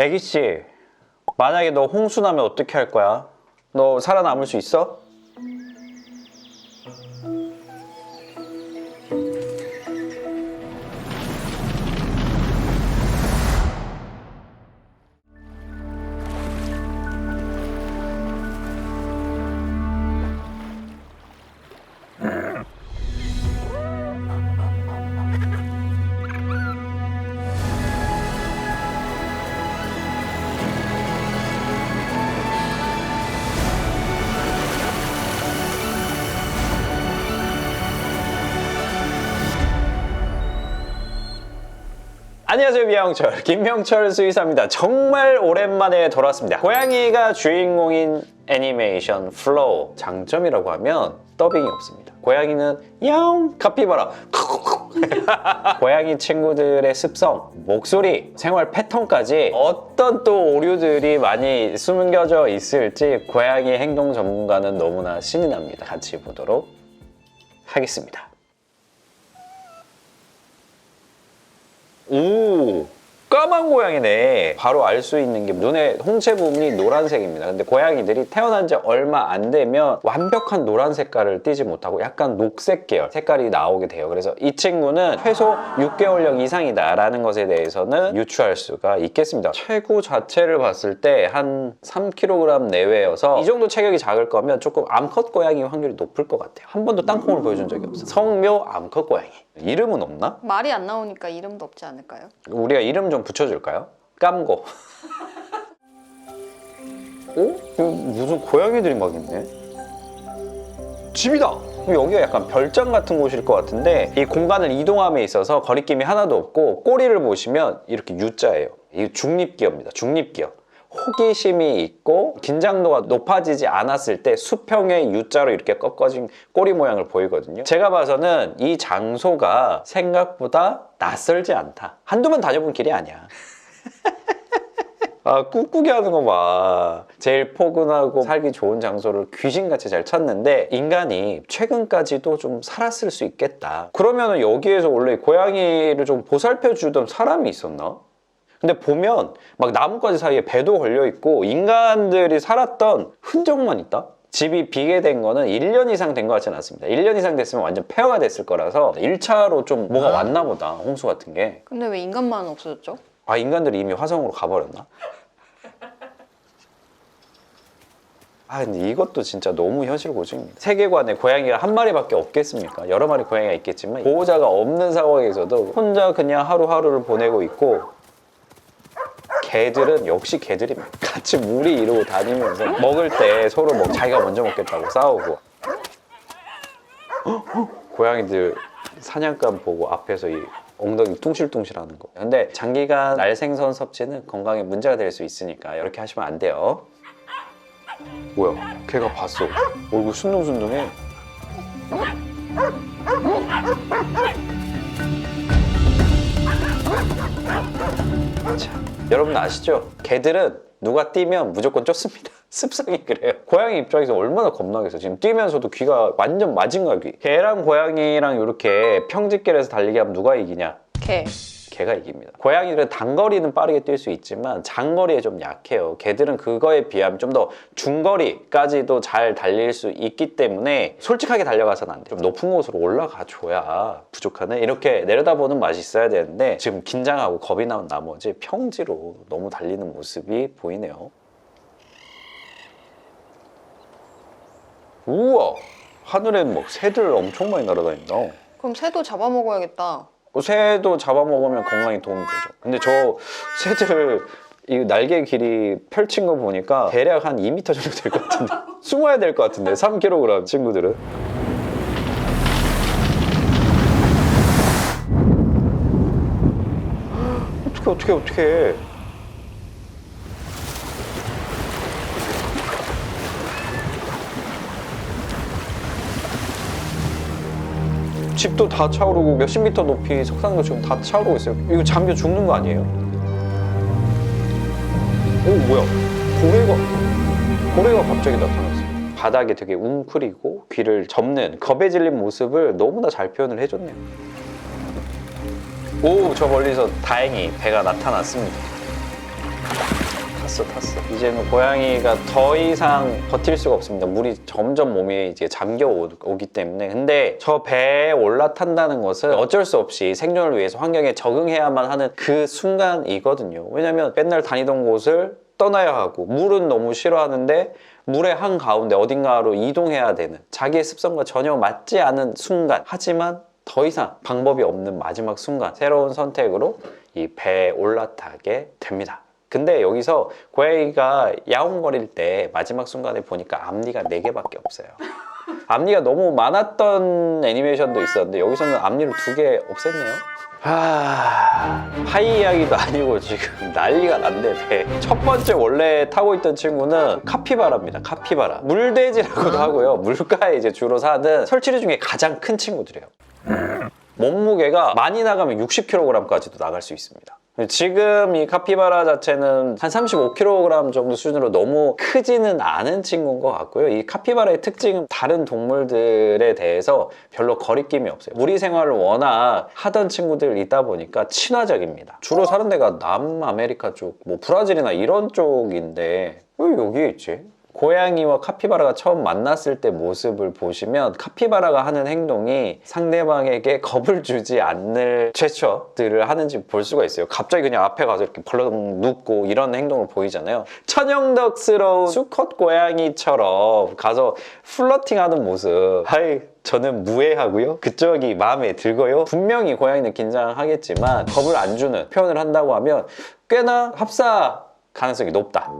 애기씨, 만약에 너 홍수 나면 어떻게 할 거야? 너 살아남을 수 있어? 안녕하세요 미양철. 김명철 수의사입니다. 정말 오랜만에 돌아왔습니다. 고양이가 주인공인 애니메이션 플로우 장점이라고 하면 더빙이 없습니다. 고양이는 야옹 카피바라 고양이 친구들의 습성, 목소리, 생활 패턴까지 어떤 또 오류들이 많이 숨겨져 있을지 고양이 행동 전문가는 너무나 신이 납니다. 같이 보도록 하겠습니다 오 까만 고양이네. 바로 알 수 있는 게 눈의 홍채 부분이 노란색입니다. 근데 고양이들이 태어난 지 얼마 안 되면 완벽한 노란 색깔을 띠지 못하고 약간 녹색 계열 색깔이 나오게 돼요. 그래서 이 친구는 최소 6개월령 이상이다 라는 것에 대해서는 유추할 수가 있겠습니다. 체구 자체를 봤을 때 한 3kg 내외여서 이 정도 체격이 작을 거면 조금 암컷 고양이 확률이 높을 것 같아요. 한 번도 땅콩을 보여준 적이 없어 성묘 암컷 고양이 이름은 없나? 말이 안 나오니까 이름도 없지 않을까요? 우리가 이름 좀 붙여줄까요? 깜고. 어? 무슨 고양이들이 막 있네. 집이다. 여기가 약간 별장 같은 곳일 것 같은데 이 공간을 이동함에 있어서 거리낌이 하나도 없고 꼬리를 보시면 이렇게 U자예요. 이 중립기어입니다. 중립기어. 호기심이 있고 긴장도가 높아지지 않았을 때 수평의 U자로 이렇게 꺾어진 꼬리 모양을 보이거든요. 제가 봐서는 이 장소가 생각보다 낯설지 않다. 한두 번 다녀본 길이 아니야. 아, 꾹꾹이 하는 거 봐. 제일 포근하고 살기 좋은 장소를 귀신같이 잘 찾는데 인간이 최근까지도 좀 살았을 수 있겠다. 그러면은 여기에서 원래 고양이를 좀 보살펴 주던 사람이 있었나? 근데 보면 막 나뭇가지 사이에 배도 걸려 있고 인간들이 살았던 흔적만 있다? 집이 비게 된 거는 1년 이상 된 것 같지는 않습니다. 1년 이상 됐으면 완전 폐허가 됐을 거라서 1차로 좀 뭐가 왔나 보다. 홍수 같은 게. 근데 왜 인간만 없어졌죠? 아 인간들이 이미 화성으로 가버렸나? 아 근데 이것도 진짜 너무 현실 고증입니다. 세계관에 고양이가 한 마리밖에 없겠습니까? 여러 마리 고양이가 있겠지만 보호자가 없는 상황에서도 혼자 그냥 하루하루를 보내고 있고 개들은 역시 개들입니다. 같이 무리 이루고 다니면서 먹을 때 서로 뭐 자기가 먼저 먹겠다고 싸우고 고양이들 사냥감 보고 앞에서 이 엉덩이 뚱실뚱실 하는 거. 근데 장기간 날생선 섭취는 건강에 문제가 될 수 있으니까 이렇게 하시면 안 돼요. 뭐야? 걔가 봤어. 얼굴 순둥순둥해. 자, 여러분 아시죠? 개들은 누가 뛰면 무조건 쫓습니다. 습성이 그래요. 고양이 입장에서 얼마나 겁나겠어. 지금 뛰면서도 귀가 완전 마징가 귀. 개랑 고양이랑 이렇게 평집결에서 달리기 하면 누가 이기냐? 개. 개가 이깁니다. 고양이들은 단거리는 빠르게 뛸 수 있지만 장거리에 좀 약해요. 개들은 그거에 비하면 좀 더 중거리까지도 잘 달릴 수 있기 때문에 솔직하게 달려가서는 안 돼. 좀 높은 곳으로 올라가 줘야 부족하네. 이렇게 내려다보는 맛이 있어야 되는데 지금 긴장하고 겁이 나온 나머지 평지로 너무 달리는 모습이 보이네요. 우와! 하늘엔 뭐 새들 엄청 많이 날아다닌다. 그럼 새도 잡아먹어야겠다. 뭐 새도 잡아먹으면 건강에 도움이 되죠. 근데 저 새들 이 날개 길이 펼친 거 보니까 대략 한 2m 정도 될 것 같은데. 숨어야 될 것 같은데 3kg 친구들은. 어떻게 어떻게 어떻게 집도 다 차오르고 몇십 미터 높이 석상도 지금 다 차오르고 있어요. 이거 잠겨 죽는 거 아니에요? 오 뭐야? 고래가 고래가 갑자기 나타났어요. 바닥이 되게 웅크리고 귀를 접는 겁에 질린 모습을 너무나 잘 표현을 해줬네요. 오 저 멀리서 다행히 배가 나타났습니다. 탔어 탔어. 이제는 고양이가 더 이상 버틸 수가 없습니다. 물이 점점 몸에 이제 잠겨 오- 오기 때문에. 근데 저 배에 올라탄다는 것은 어쩔 수 없이 생존을 위해서 환경에 적응해야만 하는 그 순간이거든요. 왜냐면 맨날 다니던 곳을 떠나야 하고 물은 너무 싫어하는데 물의 한 가운데 어딘가로 이동해야 되는 자기의 습성과 전혀 맞지 않은 순간. 하지만 더 이상 방법이 없는 마지막 순간. 새로운 선택으로 이 배에 올라타게 됩니다. 근데 여기서 고양이가 야옹거릴 때 마지막 순간에 보니까 앞니가 4개밖에 없어요. 앞니가 너무 많았던 애니메이션도 있었는데 여기서는 앞니를 두 개 없앴네요. 하... 하이 이야기도 아니고 지금 난리가 배. 첫 번째 원래 타고 있던 친구는 카피바라입니다. 카피바라. 물돼지라고도 하고요. 물가에 이제 주로 사는 설치류 중에 가장 큰 친구들이에요. 몸무게가 많이 나가면 60kg까지도 나갈 수 있습니다. 지금 이 카피바라 자체는 한 35kg 정도 수준으로 너무 크지는 않은 친구인 것 같고요. 이 카피바라의 특징은 다른 동물들에 대해서 별로 거리낌이 없어요. 무리 생활을 워낙 하던 친구들이 있다 보니까 친화적입니다. 주로 사는 데가 남아메리카 쪽, 뭐 브라질이나 이런 쪽인데 왜 여기에 있지? 고양이와 카피바라가 처음 만났을 때 모습을 보시면 카피바라가 하는 행동이 상대방에게 겁을 주지 않는 제스처들을 하는지 볼 수가 있어요. 갑자기 그냥 앞에 가서 이렇게 벌렁 눕고 이런 행동을 보이잖아요. 천연덕스러운 수컷 고양이처럼 가서 플러팅하는 모습. 하이 저는 무해하고요. 그쪽이 마음에 들고요. 분명히 고양이는 긴장하겠지만 겁을 안 주는 표현을 한다고 하면 꽤나 합사 가능성이 높다.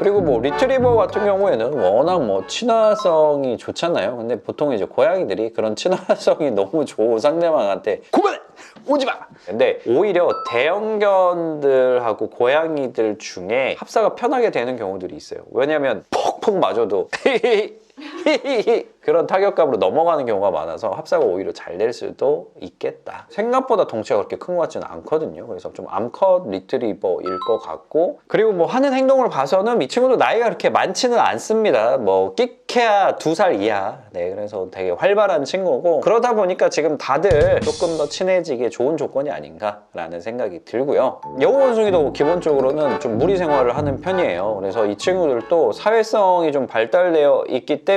그리고 뭐 리트리버 같은 경우에는 워낙 뭐 친화성이 좋잖아요. 근데 보통 이제 고양이들이 그런 친화성이 너무 좋은 상대방한테 그만해! 오지 마! 근데 오히려 대형견들하고 고양이들 중에 합사가 편하게 되는 경우들이 있어요. 왜냐면 퍽퍽 맞아도 그런 타격감으로 넘어가는 경우가 많아서 합사가 오히려 잘 될 수도 있겠다. 생각보다 덩치가 그렇게 큰 것 같지는 않거든요. 그래서 좀 암컷 리트리버일 것 같고 그리고 뭐 하는 행동을 봐서는 이 친구도 나이가 그렇게 많지는 않습니다. 뭐 끼케야 두 살 이하. 네, 그래서 되게 활발한 친구고 그러다 보니까 지금 다들 조금 더 친해지기 좋은 조건이 아닌가라는 생각이 들고요. 여우 원숭이도 기본적으로는 좀 무리 생활을 하는 편이에요. 그래서 이 친구들도 사회성이 좀 발달되어 있기 때문에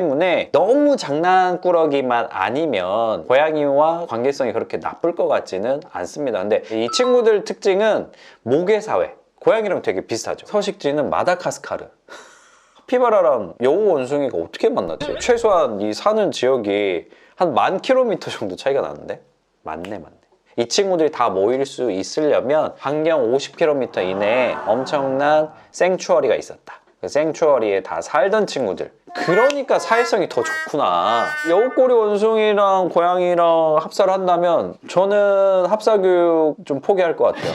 너무 장난꾸러기만 아니면 고양이와 관계성이 그렇게 나쁠 것 같지는 않습니다. 근데 이 친구들 특징은 모계사회. 고양이랑 되게 비슷하죠. 서식지는 마다카스카르. 카피바라랑 여우 원숭이가 어떻게 만났지? 최소한 이 사는 지역이 한 만 킬로미터 정도 차이가 나는데? 맞네, 맞네. 이 친구들이 다 모일 수 있으려면 반경 50km 이내에 엄청난 생추어리가 있었다. 그 생추어리에 다 살던 친구들. 그러니까 사회성이 더 좋구나. 여우꼬리 원숭이랑 고양이랑 합사를 한다면 저는 합사 교육 좀 포기할 것 같아요.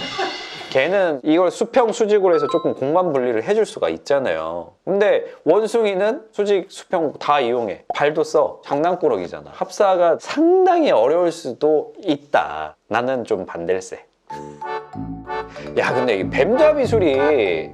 걔는 이걸 수평 수직으로 해서 조금 공간 분리를 해줄 수가 있잖아요. 근데 원숭이는 수직, 수평 다 이용해. 발도 써. 장난꾸러기잖아. 합사가 상당히 어려울 수도 있다. 나는 좀 반댈세. 야, 근데 이 뱀잡이 미술이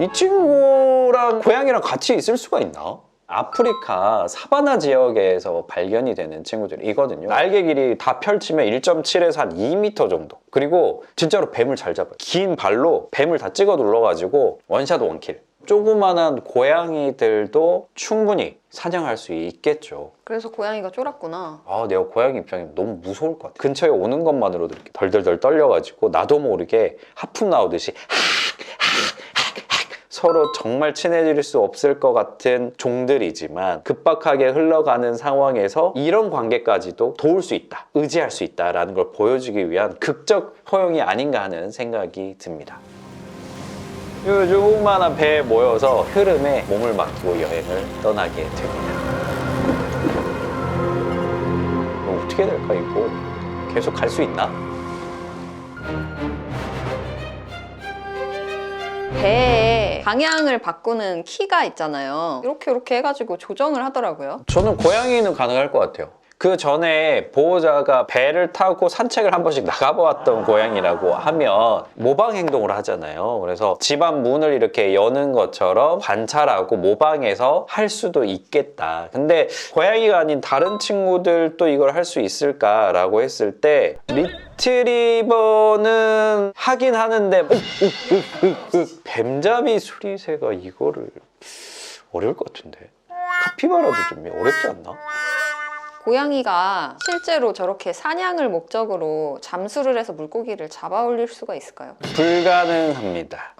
이 친구랑 고양이랑 같이 있을 수가 있나? 아프리카 사바나 지역에서 발견이 되는 친구들이거든요. 날개 길이 다 펼치면 1.7에서 한 2m 정도. 그리고 진짜로 뱀을 잘 잡아요. 긴 발로 뱀을 다 찍어 눌러가지고 원샷 원킬. 조그만한 고양이들도 충분히 사냥할 수 있겠죠. 그래서 고양이가 쫄았구나. 아, 내가 고양이 입장에 너무 무서울 것 같아. 근처에 오는 것만으로도 이렇게 덜덜덜 떨려가지고 나도 모르게 하품 나오듯이 서로 정말 친해질 수 없을 것 같은 종들이지만 급박하게 흘러가는 상황에서 이런 관계까지도 도울 수 있다, 의지할 수 있다라는 걸 보여주기 위한 극적 허용이 아닌가 하는 생각이 듭니다. 요 조그만한 배에 모여서 흐름에 몸을 맡기고 여행을 떠나게 됩니다. 이거 어떻게 될까 이거 계속 갈 수 있나? 배에 방향을 바꾸는 키가 있잖아요. 이렇게 이렇게 해가지고 조정을 하더라고요. 저는 고양이는 가능할 것 같아요. 그 전에 보호자가 배를 타고 산책을 한 번씩 나가보았던 고양이라고 하면 모방 행동을 하잖아요. 그래서 집안 문을 이렇게 여는 것처럼 관찰하고 모방해서 할 수도 있겠다. 근데 고양이가 아닌 다른 친구들도 이걸 할 수 있을까라고 했을 때 리트리버는 하긴 하는데 윽, 윽, 윽. 뱀잡이 수리새가 이거를 어려울 것 같은데 카피바라도 좀 어렵지 않나? 고양이가 실제로 저렇게 사냥을 목적으로 잠수를 해서 물고기를 잡아 올릴 수가 있을까요? 불가능합니다.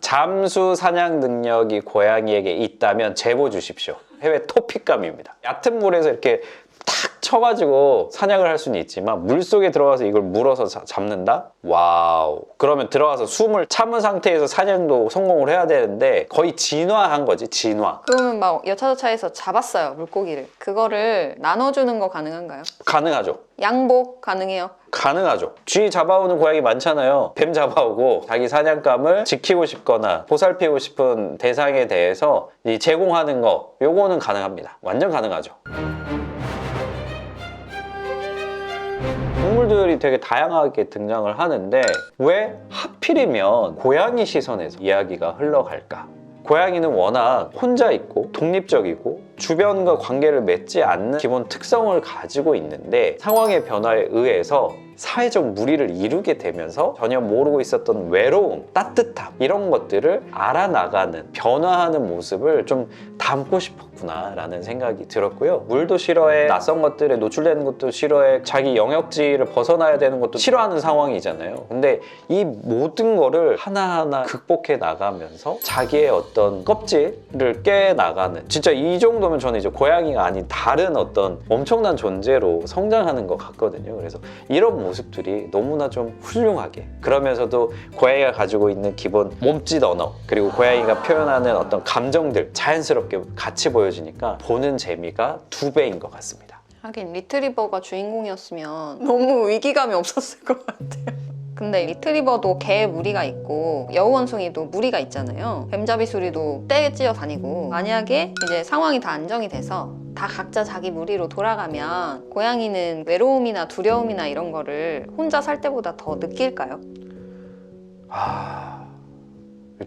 잠수 사냥 능력이 고양이에게 있다면 제보 주십시오. 해외 토픽감입니다. 얕은 물에서 이렇게 탁 쳐가지고 사냥을 할 수는 있지만 물 속에 들어가서 이걸 물어서 자- 잡는다? 와우. 그러면 들어가서 숨을 참은 상태에서 사냥도 성공을 해야 되는데 거의 진화한 거지, 진화. 그러면 막 여차저차해서 잡았어요 물고기를 그거를 나눠주는 거 가능한가요? 가능하죠. 양보 가능해요? 가능하죠. 쥐 잡아오는 고양이 많잖아요. 뱀 잡아오고 자기 사냥감을 지키고 싶거나 보살피고 싶은 대상에 대해서 이 제공하는 거 요거는 가능합니다. 완전 가능하죠. 동물들이 되게 다양하게 등장을 하는데 왜 하필이면 고양이 시선에서 이야기가 흘러갈까? 고양이는 워낙 혼자 있고 독립적이고 주변과 관계를 맺지 않는 기본 특성을 가지고 있는데 상황의 변화에 의해서 사회적 무리를 이루게 되면서 전혀 모르고 있었던 외로움, 따뜻함 이런 것들을 알아나가는 변화하는 모습을 좀 담고 싶었구나 라는 생각이 들었고요. 물도 싫어해, 낯선 것들에 노출되는 것도 싫어해, 자기 영역지를 벗어나야 되는 것도 싫어하는 상황이잖아요. 근데 이 모든 거를 하나하나 극복해 나가면서 자기의 어떤 껍질을 깨 나가는 진짜 이 정도면 저는 이제 고양이가 아닌 다른 어떤 엄청난 존재로 성장하는 것 같거든요. 그래서 이런 모습들이 너무나 좀 훌륭하게 그러면서도 고양이가 가지고 있는 기본 몸짓 언어 그리고 고양이가 표현하는 어떤 감정들 자연스럽게 같이 보여지니까 보는 재미가 두 배인 것 같습니다. 하긴 리트리버가 주인공이었으면 너무 위기감이 없었을 것 같아요. 근데 리트리버도 개 무리가 있고 여우원숭이도 무리가 있잖아요. 뱀잡이 수리도 떼 찌어 다니고 만약에 이제 상황이 다 안정이 돼서 다 각자 자기 무리로 돌아가면 고양이는 외로움이나 두려움이나 이런 거를 혼자 살 때보다 더 느낄까요? 아,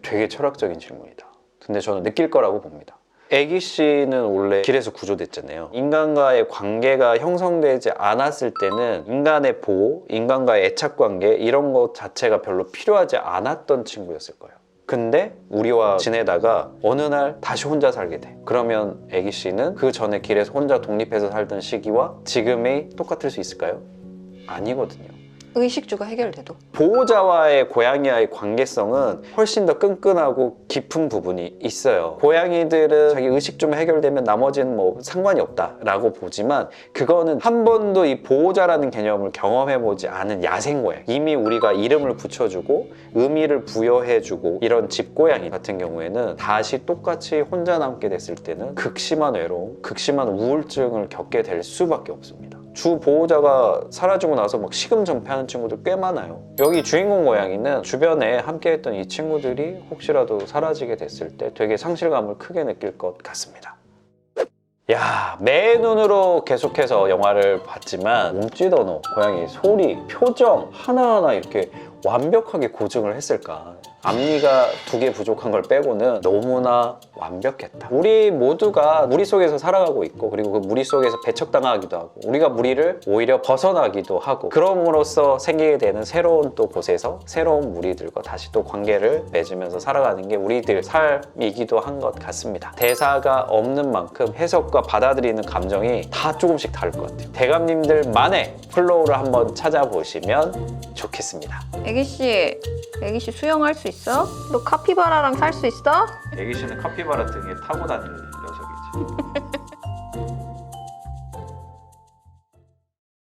되게 철학적인 질문이다. 근데 저는 느낄 거라고 봅니다. 애기 씨는 원래 길에서 구조됐잖아요. 인간과의 관계가 형성되지 않았을 때는 인간의 보호, 인간과의 애착 관계 이런 것 자체가 별로 필요하지 않았던 친구였을 거예요. 근데 우리와 지내다가 어느 날 다시 혼자 살게 돼. 그러면 애기 씨는 그 전에 길에서 혼자 독립해서 살던 시기와 지금이 똑같을 수 있을까요? 아니거든요. 의식주가 해결돼도 보호자와의 고양이와의 관계성은 훨씬 더 끈끈하고 깊은 부분이 있어요. 고양이들은 자기 의식 좀 해결되면 나머지는 뭐 상관이 없다라고 보지만 그거는 한 번도 이 보호자라는 개념을 경험해보지 않은 야생 고양이. 이미 우리가 이름을 붙여주고 의미를 부여해주고 이런 집고양이 같은 경우에는 다시 똑같이 혼자 남게 됐을 때는 극심한 외로움, 극심한 우울증을 겪게 될 수밖에 없습니다. 주 보호자가 사라지고 나서 막 시금정패하는 친구들 꽤 많아요. 여기 주인공 고양이는 주변에 함께했던 이 친구들이 혹시라도 사라지게 됐을 때 되게 상실감을 크게 느낄 것 같습니다. 야, 매 눈으로 계속해서 영화를 봤지만 언어, 고양이 소리, 표정 하나하나 이렇게 완벽하게 고증을 했을까? 앞니가 두 개 부족한 걸 빼고는 너무나 완벽했다. 우리 모두가 무리 속에서 살아가고 있고 그리고 그 무리 속에서 배척당하기도 하고 우리가 무리를 오히려 벗어나기도 하고 그럼으로써 생기게 되는 새로운 또 곳에서 새로운 무리들과 다시 또 관계를 맺으면서 살아가는 게 우리들 삶이기도 한 것 같습니다. 대사가 없는 만큼 해석과 받아들이는 감정이 다 조금씩 다를 것 같아요. 대감님들만의 플로우를 한번 찾아보시면 좋겠습니다. 애기 씨 애기 씨 수영할 수 있어? 너 카피바라랑 살 수 있어? 애기 씨는 카피바라 등에 타고 다니는 녀석이지.